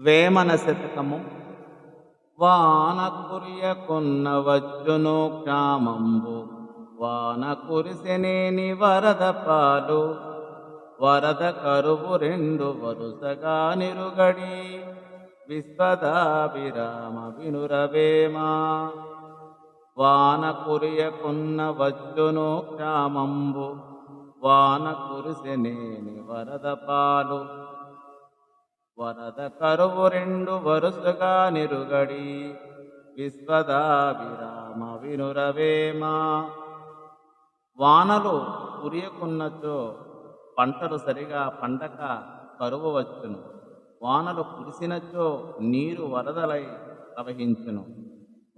వేమన శతకము. వాన కురియకున్న వచ్చును క్షామంబు. వాన కురిసెనేని వరద పాలు. వరద కరువు రెండు వరుసగా నిరుగడి. విశ్వదాభిరామ వినురవేమా. వాన కురియకున్న వచ్చును క్షామంబు. వాన కురిసెనేని వరద పాలు. వరద కరువు రెండు వరుసగా నిరుగడి. విశ్వదాభిరామ వినురవేమా వానలు కురియకున్నచో పంటలు సరిగా పండక కరువు వచ్చును. వానలు కురిసినచో నీరు వరదలై ప్రవహించును.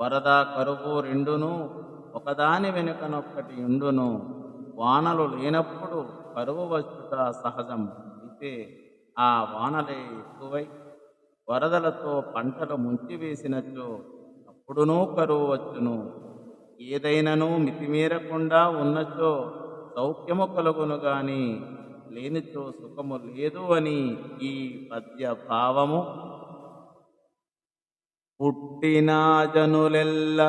వరద కరువు రెండును ఒకదాని వెనుకనొక్కటి ఉండును. వానలు లేనప్పుడు కరువు వచ్చుట సహజం. అయితే ఆ వానలే ఎక్కువై వరదలతో పంటలు ముంచివేసినట్లు అప్పుడునూ కరువు వచ్చును. ఏదైనను మితిమీరకుండా ఉన్నచో సౌఖ్యము కలుగును గాని లేనిచో సుఖము లేదు అని ఈ పద్య భావము పుట్టిన జనులెల్ల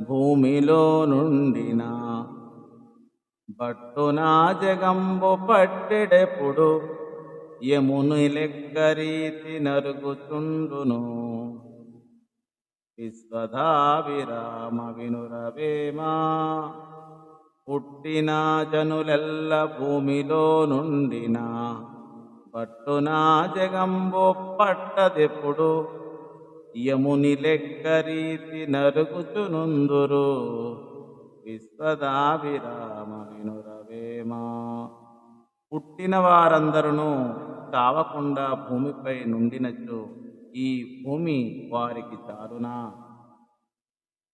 భూమిలో నుండిన బట్టునా జగంబు పట్టెడెప్పుడు యముని లెక్కరీతి నరుగుచుండును? విశ్వధావిరామ వినురవేమా పుట్టిన జనులెల్ల భూమిలో నుండిన పట్టునా జగంబు పట్టదెప్పుడు యముని లెక్కరీతి నరుగుచునుందురు? విశ్వదాభిరామ వినురవేమా పుట్టిన వారందరూ తావకుండా భూమిపై నుండినచో ఈ భూమి వారికి చాలునా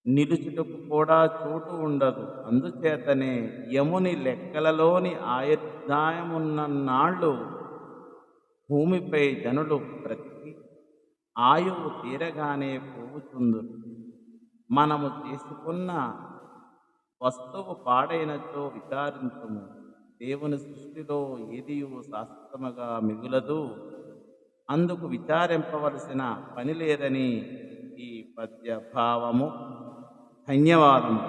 నిలుచుటకు కూడా చోటు ఉండదు. అందుచేతనే యముని లెక్కలలోని ఆయుర్దాయమున్న నాళ్ళు భూమిపై జనులు ప్రతి ఆయువు తీరగానే పోవుచుందురు. మనము తీసుకున్న వస్తువు పాడైనచో విచారించుము. దేవుని సృష్టిలో ఏది శాశ్వతముగా మిగులదు అందుకు విచారింపవలసిన పని లేదని ఈ పద్య భావము ధన్యవాదము